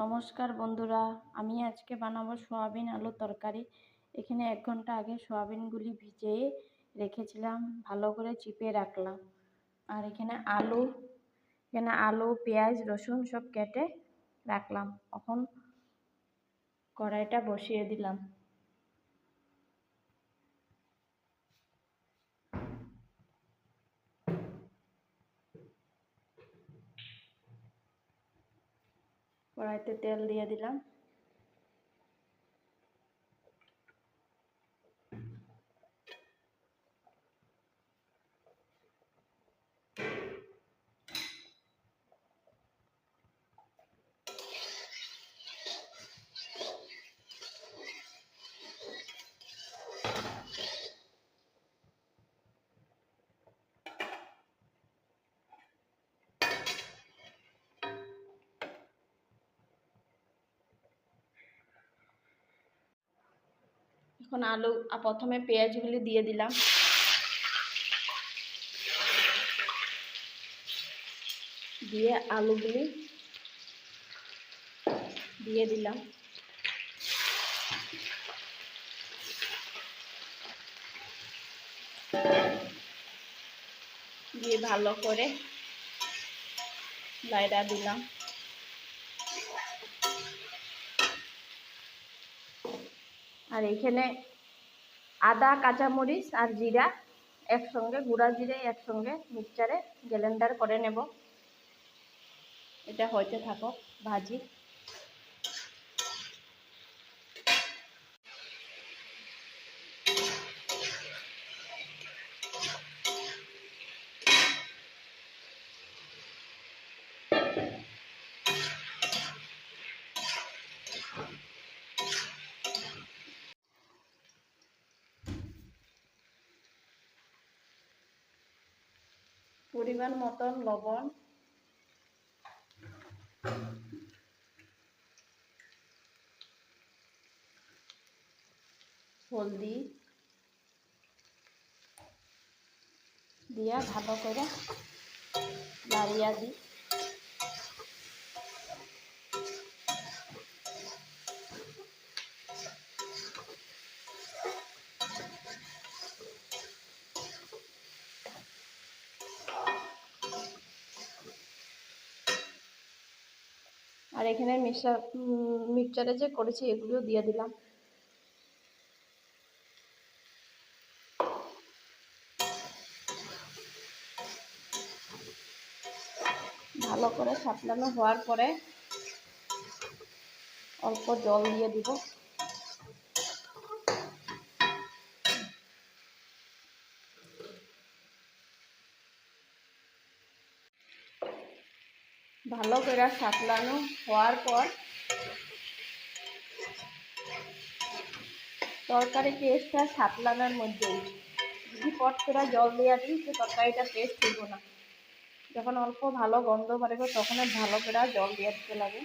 নমস্কার বন্ধুরা, আমি আজকে বানাবো সোয়াবিন আলুর তরকারি। এখানে এক ঘণ্টা আগে সোয়াবিনগুলি ভিজিয়ে রেখেছিলাম, ভালো করে চিপে রাখলাম। আর এখানে আলু এখানে আলু, পেঁয়াজ, রসুন সব কেটে রাখলাম। এখন কড়াইটা বসিয়ে দিলাম। কড়াইতে তেল দিয়ে দিলাম। এখন আলু প্রথমে পেঁয়াজগুলি দিয়ে দিলাম। দিয়ে আলুগুলি দিয়ে দিলাম। দিয়ে ভালো করে লাইটা দিলাম। আর এখানে আদা, কাঁচামরিচ আর জিরা একসঙ্গে, গুঁড়া জিরে একসঙ্গে মিক্সচারে গ্যালেন্ডার করে নেব। এটা হইতে থাকো ভাজি। পরিমাণ মতন লবণ। হলদি। দিয়া ভালো করে নাড়িয়া দিই আর এখানে মিক্সার মিক্সচারে যে করেছি এগুলো দিয়ে দিলাম। ভালো করে সাপলানো হওয়ার পরে অল্প জল দিয়ে দিব। ভালো করে সাতলানো হওয়ার পর তরকারি টেস্টটা সাতলানোর মধ্যেই। যদি পট করে জল দিয়ে দিই সে তরকারিটা টেস্ট হইব না। যখন অল্প ভালো গন্ধ বাড়বে, তখন ভালো করে জল দিয়ে দিতে লাগে।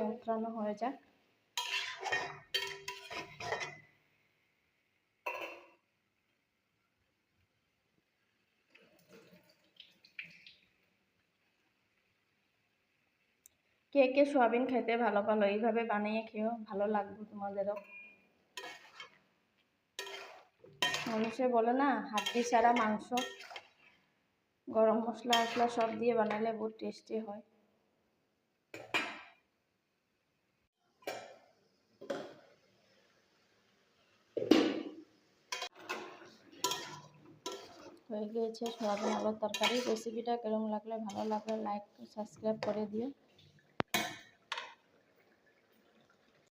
মন্ত্রানো হয়ে যায় কে কে সোয়াবিন খেতে ভালো ভালো এইভাবে বানিয়ে খেয়েও ভালো লাগবে তোমাদেরও। মানুষে বলে না, হাড্ডি ছাড়া মাংস, গরম মশলা মশলা সব দিয়ে বানালে বহুত টেস্টি হয়। হয়ে গিয়েছে সোয়াবিন আলুর তরকারি। রেসিপিটা কেরম লাগলে? ভালো লাগলে লাইক সাবস্ক্রাইব করে দিও।